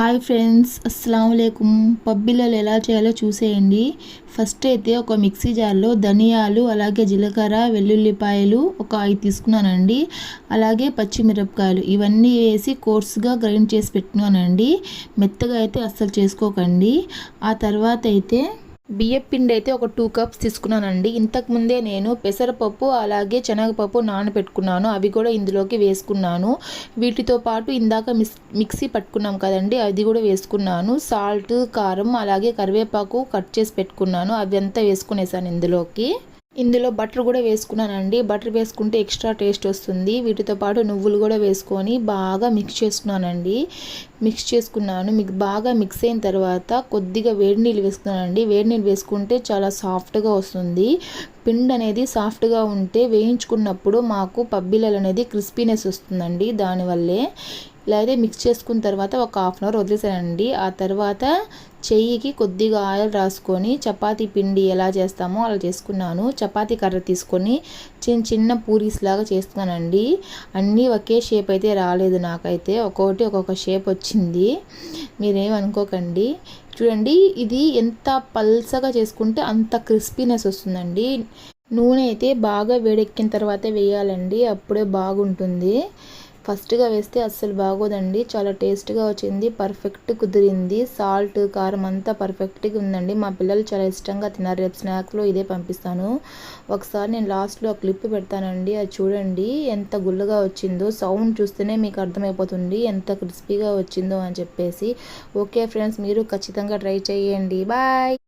Hi friends అస్సలం లేకుం పబ్బిల్లలు ఎలా చేయాలో చూసేయండి. ఫస్ట్ అయితే ఒక మిక్సీ జార్లో ధనియాలు అలాగే జీలకర్ర వెల్లుల్లిపాయలు ఒక ఐదు తీసుకున్నానండి. అలాగే పచ్చిమిరపకాయలు ఇవన్నీ వేసి కోర్స్గా గ్రైండ్ చేసి పెట్టుకున్నానండి మెత్తగా అయితే అస్సలు చేసుకోకండి. ఆ తర్వాత అయితే బియ్యం పిండి అయితే ఒక టూ కప్స్ తీసుకున్నానండి. ఇంతకుముందే నేను పెసరపప్పు అలాగే శనగపప్పు నానబెట్టుకున్నాను. అవి కూడా ఇందులోకి వేసుకున్నాను. వీటితో పాటు ఇందాక మిక్సీ పట్టుకున్నాం కదండి అది కూడా వేసుకున్నాను. సాల్ట్ కారం అలాగే కరివేపాకు కట్ చేసి పెట్టుకున్నాను. అవి అంతా వేసుకునేసాను ఇందులోకి. ఇందులో బటర్ కూడా వేసుకున్నానండి. బటర్ వేసుకుంటే ఎక్స్ట్రా టేస్ట్ వస్తుంది. వీటితో పాటు నువ్వులు కూడా వేసుకొని బాగా మిక్స్ చేసుకున్నానండి. మిక్స్ చేసుకున్నాను. మీకు బాగా మిక్స్ అయిన తర్వాత కొద్దిగా వేడి నీళ్ళు వేసుకున్నానండి. వేడి నీళ్ళు వేసుకుంటే చాలా సాఫ్ట్గా వస్తుంది. పిండి అనేది సాఫ్ట్గా ఉంటే వేయించుకున్నప్పుడు మాకు పబ్బిలలు అనేది క్రిస్పీనెస్ వస్తుందండి దానివల్లే. ఇలా అయితే మిక్స్ చేసుకున్న తర్వాత ఒక హాఫ్ అన్ అవర్ వదిలేసానండి. ఆ తర్వాత చెయ్యికి కొద్దిగా ఆయిల్ రాసుకొని చపాతీ పిండి ఎలా చేస్తామో అలా చేసుకున్నాను. చపాతీ కర్ర తీసుకొని చిన్న చిన్న పూరీస్ లాగా చేస్తున్నానండి. అన్నీ ఒకే షేప్ అయితే రాలేదు నాకైతే. ఒక్కొక్కటి ఒక్కొక్క షేప్ వచ్చింది. మీరేమనుకోకండి చూడండి ఇది ఎంత పల్సగా చేసుకుంటే అంత క్రిస్పీనెస్ వస్తుందండి. నూనె అయితే బాగా వేడెక్కిన తర్వాతే వేయాలండి. అప్పుడే బాగుంటుంది. ఫస్ట్గా వేస్తే అస్సలు బాగోదండి. చాలా టేస్ట్గా వచ్చింది. పర్ఫెక్ట్ కుదిరింది. సాల్ట్ కారం అంతా పర్ఫెక్ట్గా ఉందండి. మా పిల్లలు చాలా ఇష్టంగా తిన్నారు. రేపు స్నాక్లో ఇదే పంపిస్తాను. ఒకసారి నేను లాస్ట్లో క్లిప్ పెడతానండి. అది చూడండి. ఎంత గుల్లగా వచ్చిందో. సౌండ్ చూస్తేనే మీకు అర్థమైపోతుంది. ఎంత క్రిస్పీగా వచ్చిందో అని చెప్పేసి. ఓకే ఫ్రెండ్స్ మీరు ఖచ్చితంగా ట్రై చేయండి. బాయ్!